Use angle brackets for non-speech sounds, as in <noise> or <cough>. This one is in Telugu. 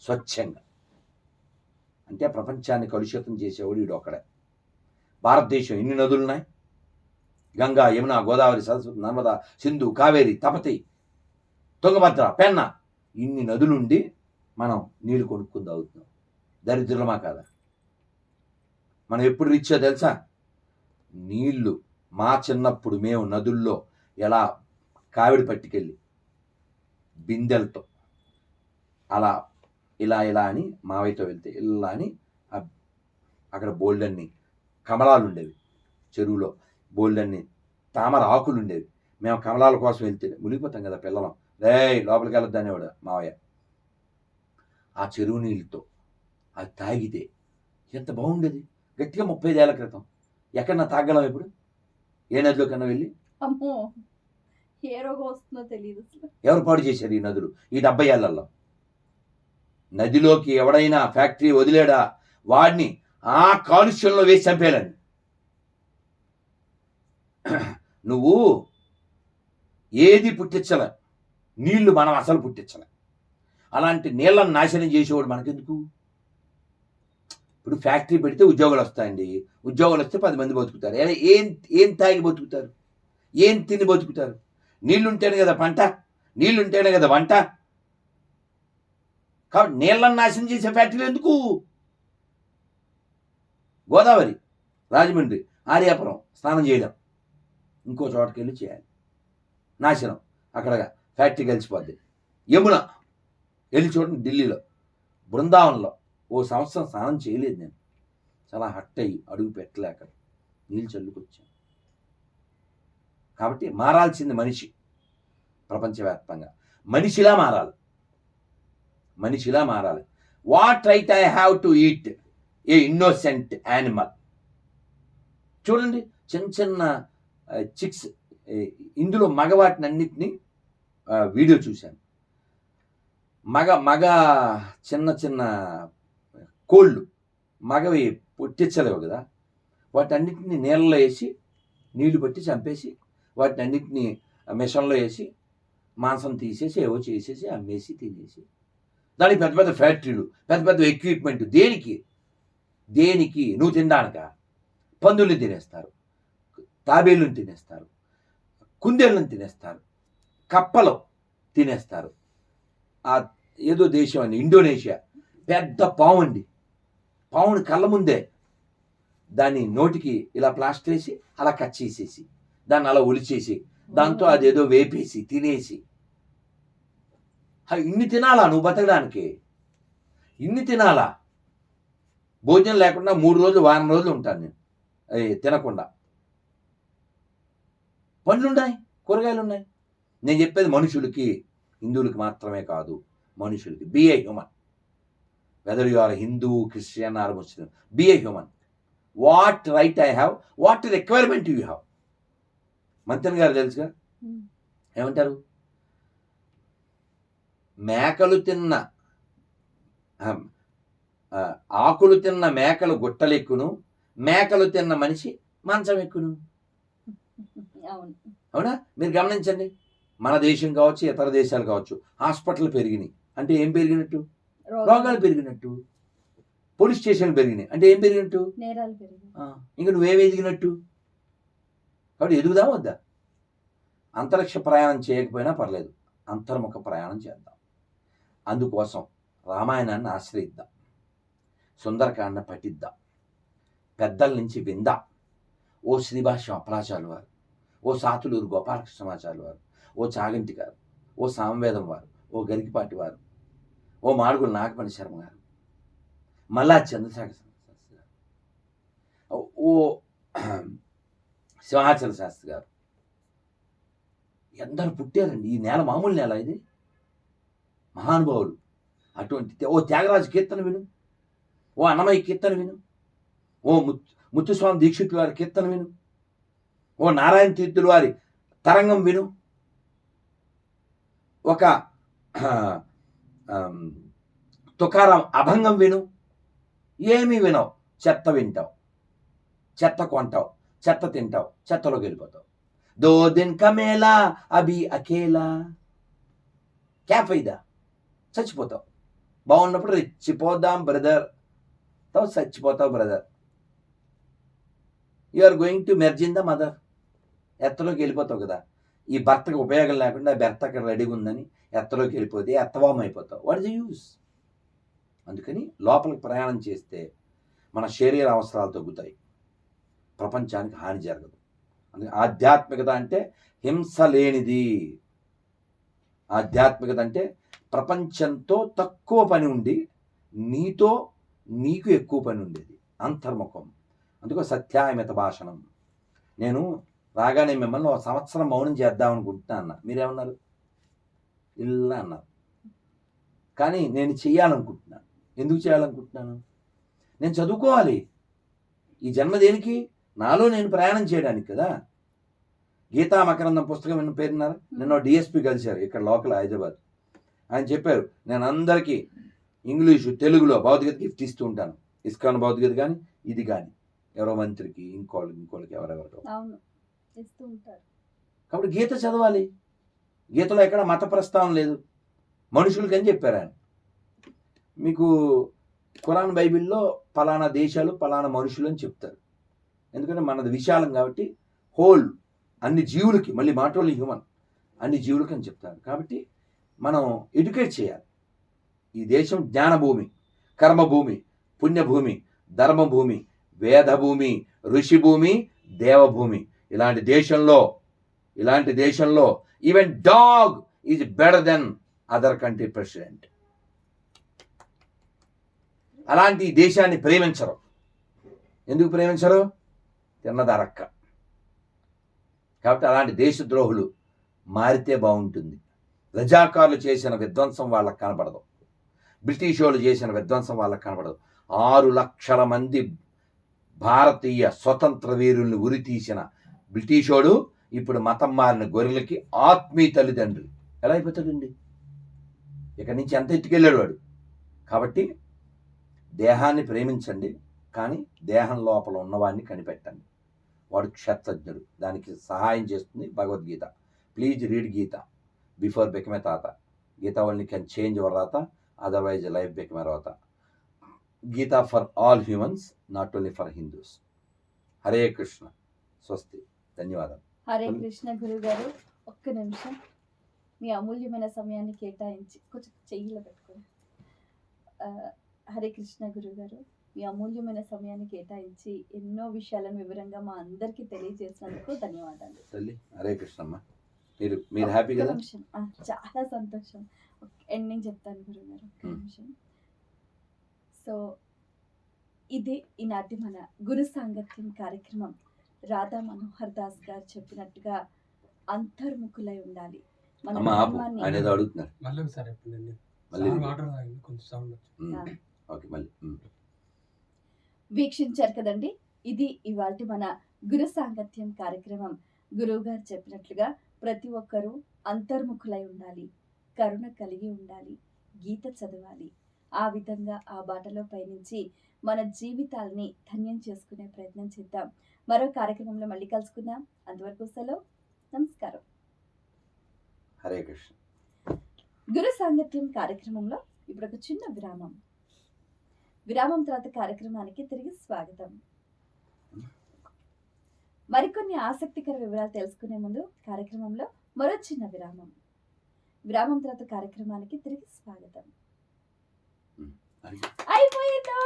స్వచ్ఛంగా. అంటే ప్రపంచాన్ని కలుషితం చేసేవాడు వీడు ఒకడే భారతదేశం ఎన్ని నదులు ఉన్నాయి గంగా యమున గోదావరి సరస్వతి నర్మదా సింధు కావేరి తపతి తుంగభద్ర పెన్న ఇన్ని నదులుండి మనం నీళ్ళు కొనుక్కుని తాగుతున్నాం. దరిద్రమా కాదా? మనం ఎప్పుడు రిచ్చో తెలుసా? నీళ్ళు మా చిన్నప్పుడు మేము నదుల్లో ఎలా కావిడి పట్టుకెళ్ళి బిందెలతో అలా ఇలా ఇలా అని మావయ్యతో వెళ్తే ఇలా అని అక్కడ బోల్డన్ని కమలాలు ఉండేవి చెరువులో. బోల్డన్ని తామర ఆకులు ఉండేవి మేము కమలాల కోసం వెళ్తే మునిగిపోతాం కదా పిల్లలం. రే లోపలికి వెళ్ళొద్దు అనేవాడు మావయ్య. ఆ చెరువు నీళ్ళతో అది తాగితే ఎంత బాగుండేది. గట్టిగా ముప్పై ఐదేళ్ళ క్రితం. ఎక్కడన్నా తాగలం ఇప్పుడు? ఏ నదిలో కన్నా వెళ్ళి? అమ్మో! ఏ రోగం వస్తుందో తెలియదు ఎవరు పాడు చేశారు ఈ నదులు? ఈ డెబ్బై ఏళ్ళలో? నదిలోకి ఎవడైనా ఫ్యాక్టరీ వదిలేడా? వాడిని ఆ కాలుష్యంలో వేసి చంపేయాలని. నువ్వు ఏది పుట్టించలే. నీళ్ళు మనం అసలు పుట్టించలే. అలాంటి నీళ్ళను నాశనం చేసేవాడు మనకెందుకు? ఇప్పుడు ఫ్యాక్టరీ పెడితే ఉద్యోగాలు వస్తాయండి. ఉద్యోగాలు వస్తే పది మంది బతుకుతారు. ఎలా ఏం ఏం తాగి బతుకుతారు? ఏం తిని బతుకుతారు? నీళ్ళుంటేనే కదా పంట? నీళ్ళుంటేనే కదా వంట? కాబట్టి నీళ్ళను నాశనం చేసే ఫ్యాక్టరీలు ఎందుకు? గోదావరి రాజమండ్రి ఆర్యాపురం స్నానం చేయడం. ఇంకో చోటకి వెళ్ళి చేయాలి. నాశనం. అక్కడ ఫ్యాక్టరీ కలిసిపోద్ది. యమున వెళ్ళి చూడండి ఢిల్లీలో బృందావనంలో ఓ సంవత్సరం స్నానం చేయలేదు నేను. చాలా హట్ అయ్యి అడుగు పెట్టలేక నీళ్ళు చల్లుకొచ్చాను కాబట్టి మారాల్సింది మనిషి. ప్రపంచవ్యాప్తంగా. మనిషిలా మారాలి. మనిషిలా మారాలి. What right I have to eat a innocent animal చూడండి చిన్న చిన్న చిక్స్ ఇందులో మగవాటిని అన్నిటినీ వీడియో చూశాను. మగ మగ చిన్న చిన్న కోళ్ళు మగవి పొట్టించలేవు కదా. వాటన్నిటిని నీళ్ళలో వేసి నీళ్ళు పట్టి చంపేసి వాటిని అన్నిటిని మిషన్లో వేసి మాంసం తీసేసి ఏవో చేసేసి అమ్మేసి తినేసి. దానికి పెద్ద పెద్ద ఫ్యాక్టరీలు పెద్ద పెద్ద ఎక్విప్మెంట్ దేనికి? దేనికి? నువ్వు తినడానిక? పందుల్ని తినేస్తారు తాబేళ్ళని తినేస్తారు కుందేళ్ళని తినేస్తారు కప్పలు తినేస్తారు. ఆ ఏదో దేశం అండి ఇండోనేషియా. పెద్ద పాము అండి. పావుని కళ్ళ ముందే దాన్ని నోటికి ఇలా ప్లాస్టర్ వేసి అలా కట్ చేసేసి దాన్ని అలా ఒలిచేసి దాంతో అదేదో వేపేసి తినేసి ఇన్ని తినాలా నువ్వు బతకడానికి? ఇన్ని తినాలా? భోజనం లేకుండా మూడు రోజులు వారం రోజులు ఉంటాను నేను. అది తినకుండా. పండ్లు ఉన్నాయి కూరగాయలు ఉన్నాయి నేను చెప్పేది మనుషులకి హిందువులకి మాత్రమే కాదు మనుషులకి. Be a human whether you are Hindu Christian or Muslim be a human what right I have what requirement you have Manthan garu తెలుసుగా? Hmm. ఏమంటారు? మేకలు తిన్న ఆకులు తిన్న మేకలు గుట్టలెక్కును మేకలు తిన్న మనిషి మంచం ఎక్కును అవును? మీరు గమనించండి. మన దేశం కావచ్చు ఇతర దేశాలు కావచ్చు హాస్పిటల్ పెరిగినాయి. అంటే ఏం పెరిగినట్టు? రోగాలు. పెరిగినట్టు. పోలీస్ స్టేషన్లు పెరిగినాయి. అంటే ఏం పెరిగినట్టు? ఇంక నువ్వేం ఎదిగినట్టు? కాబట్టి ఎదుగుదాం వద్దా అంతరిక్ష ప్రయాణం చేయకపోయినా పర్లేదు. అంతర్ముఖ ప్రయాణం చేద్దాం. అందుకోసం రామాయణాన్ని ఆశ్రయిద్దాం. సుందరకాండ పఠిద్దాం. పెద్దల నుంచి విందా. ఓ శ్రీభాష్యం అప్పలాచార్యులు వారు ఓ సాతులూరు గోపాలకృష్ణమాచార్యులు వారు ఓ చాగంటి గారు ఓ సామవేదం వారు ఓ గరికిపాటి వారు ఓ మాడుగుల నాగపణి శర్మ గారు మల్లా చంద్రశేఖర శాస్త్రి గారు ఓ <clears throat> సింహాచల శాస్త్రి గారు. ఎందరు పుట్టారండి. ఈ నేల మామూలు నేల ఇది. మహానుభావులు అటువంటి తే- ఓ త్యాగరాజు కీర్తన విను. ఓ అన్నమయ్య కీర్తన విను. ఓ ముత్ ముత్తుస్వామి దీక్షితుల వారి కీర్తన విను. ఓ నారాయణ తీర్థుల వారి తరంగం విను. ఒక <clears throat> తుకారం అభంగం విను. ఏమీ వినవు. చెత్త వింటావు. చెత్త కొంటావు. చెత్త తింటావు. చెత్తలోకి వెళ్ళిపోతావు దో దిన్ కమేలా అభి అకేలా క్యా ఫైదా? చచ్చిపోతావు. బాగున్నప్పుడు రెచ్చిపోదాం బ్రదర్తో చచ్చిపోతావు brother you are going to merge in the mother ఎత్తలోకి వెళ్ళిపోతావు కదా. ఈ భర్తకు ఉపయోగం లేకుండా భర్త అక్కడ రెడీగా ఉందని ఎత్తలోకి వెళ్ళిపోతే ఎత్తవాం అయిపోతావు వాట్ ఇస్ యూస్ అందుకని లోపలికి ప్రయాణం చేస్తే మన శరీర అవసరాలు తగ్గుతాయి. ప్రపంచానికి హాని జరగదు. అందుకే ఆధ్యాత్మికత అంటే హింస లేనిది. ఆధ్యాత్మికత అంటే ప్రపంచంతో తక్కువ పని ఉండి నీతో నీకు ఎక్కువ పని ఉండేది. అంతర్ముఖం. అందుకో సత్యాయమిత భాషణం. నేను రాగానే మిమ్మల్ని ఒక సంవత్సరం మౌనం చేద్దాం అనుకుంటున్నా అన్న. మీరేమన్నారు? ఇలా అన్నారు. కానీ నేను చెయ్యాలనుకుంటున్నాను ఎందుకు చేయాలనుకుంటున్నాను నేను చదువుకోవాలి. ఈ జన్మ దేనికి? నాలో నేను ప్రయాణం చేయడానికి కదా. గీతా మకరందం పుస్తకం పేరున్నారు. నిన్న డిఎస్పి కలిశారు ఇక్కడ లోకల్ హైదరాబాద్. ఆయన చెప్పారు నేను అందరికీ ఇంగ్లీషు తెలుగులో భౌతికత గిఫ్ట్ ఇస్తూ ఉంటాను. ఇస్కాన్ భౌతికత కానీ ఇది కానీ ఎవరో మంత్రికి ఇంకోళ్ళకి ఇంకోళ్ళకి ఎవరెవరికో. అవును. ఇస్తూ ఉంటారు. కాబట్టి గీత చదవాలి. గీతలో ఎక్కడ మత ప్రస్తావన లేదు. మనుషులకి అని చెప్పారు ఆయన. మీకు ఖురాన్ బైబిల్లో పలానా దేశాలు పలానా మనుషులు అని చెప్తారు. ఎందుకంటే మనది విశాలం కాబట్టి హోల్ అన్ని జీవులకి మళ్ళీ మాటోళ్ళు హ్యూమన్ అన్ని జీవులకి అని చెప్తారు. కాబట్టి మనం ఎడ్యుకేట్ చేయాలి. ఈ దేశం జ్ఞానభూమి కర్మభూమి పుణ్యభూమి ధర్మభూమి వేదభూమి ఋషిభూమి దేవభూమి. ఇలాంటి దేశంలో ఇలాంటి దేశంలో even dog is better than other country president అలాంటి దేశాన్ని ప్రేమించరు. ఎందుకు ప్రేమించరు? తిన్నదరక్క. కాబట్టి అలాంటి దేశద్రోహులు మారితే బాగుంటుంది. రజాకారులు చేసిన విధ్వంసం వాళ్ళకి కనబడదు. బ్రిటిష్ వాళ్ళు చేసిన విధ్వంసం వాళ్ళకి కనబడదు. ఆరు లక్షల మంది భారతీయ స్వతంత్ర వీరుల్ని ఉరి తీసిన బ్రిటిషోడు ఇప్పుడు మతం మారిన గొర్రెలకి ఆత్మీయ తల్లిదండ్రులు. ఎలా అయిపోతాడండి? ఇక్కడి నుంచి ఎంత ఎత్తుకెళ్ళాడు వాడు? కాబట్టి దేహాన్ని ప్రేమించండి కానీ దేహం లోపల ఉన్నవాడిని కనిపెట్టండి. వాడు క్షత్రజ్ఞుడు. దానికి సహాయం చేస్తుంది Bhagavad Gita. Please read Gita. Before become తాత. Gita only can change your రాత అదర్వైజ్ లైఫ్ బెకమే రాత Gita for all humans not only for Hindus. Hare Krishna. స్వస్తి. ధన్యవాదాలు. హరే. కృష్ణ గురువు గారు ఒక్క నిమిషం. మీ అమూల్యమైన సమయాన్ని కేటాయించి కొంచెం చెయ్యిలో పెట్టుకోండి. హరే కృష్ణ గురువు గారు మీ అమూల్యమైన సమయాన్ని కేటాయించి ఎన్నో విషయాలను వివరంగా మా అందరికీ తెలియజేసినందుకు ధన్యవాదాలు. తల్లి హరే కృష్ణమ్మ. మీరు మీరు హ్యాపీ కదా? చాలా సంతోషం. ఎండింగ్ చెప్తాను గారు Hmm. నిమిషం. సో ఇది ఈనాటి మన గురు సాంగత్యం కార్యక్రమం. రాధా మనోహర్ దాస్ గారు చెప్పినట్టుగా అంతర్ముఖులై ఉండాలి. మన అడుగుతున్నారు. మళ్ళీ ఒకసారి మళ్ళీ? వాటర్ కొంచెం సౌండ్ ఓకే మళ్ళీ. వీక్షించారు కదండి? ఇది ఇవాల్టి మన గురు సాంగత్యం కార్యక్రమం. గురువు గారు చెప్పినట్లుగా ప్రతి ఒక్కరూ అంతర్ముఖులై ఉండాలి. కరుణ కలిగి ఉండాలి. గీత చదవాలి. ఆ విధంగా ఆ బాటలో పయనించి మన జీవితాల్ని ధన్యం చేసుకునే ప్రయత్నం చేద్దాం. మరో కార్యక్రమంలో మళ్ళీ కలుసుకుందాం. అంతవరకు సెలవు. నమస్కారం. హరే కృష్ణ. గురు సాంగత్యం కార్యక్రమంలో ఇప్పుడు ఒక చిన్న విరామం. విరామం తర్వాత కార్యక్రమానికి తిరిగి స్వాగతం. మరికొన్ని ఆసక్తికర వివరాలు తెలుసుకునే ముందు కార్యక్రమంలో మరో చిన్న విరామం. విరామం తర్వాత కార్యక్రమానికి తిరిగి స్వాగతం. అయిపోయిందో?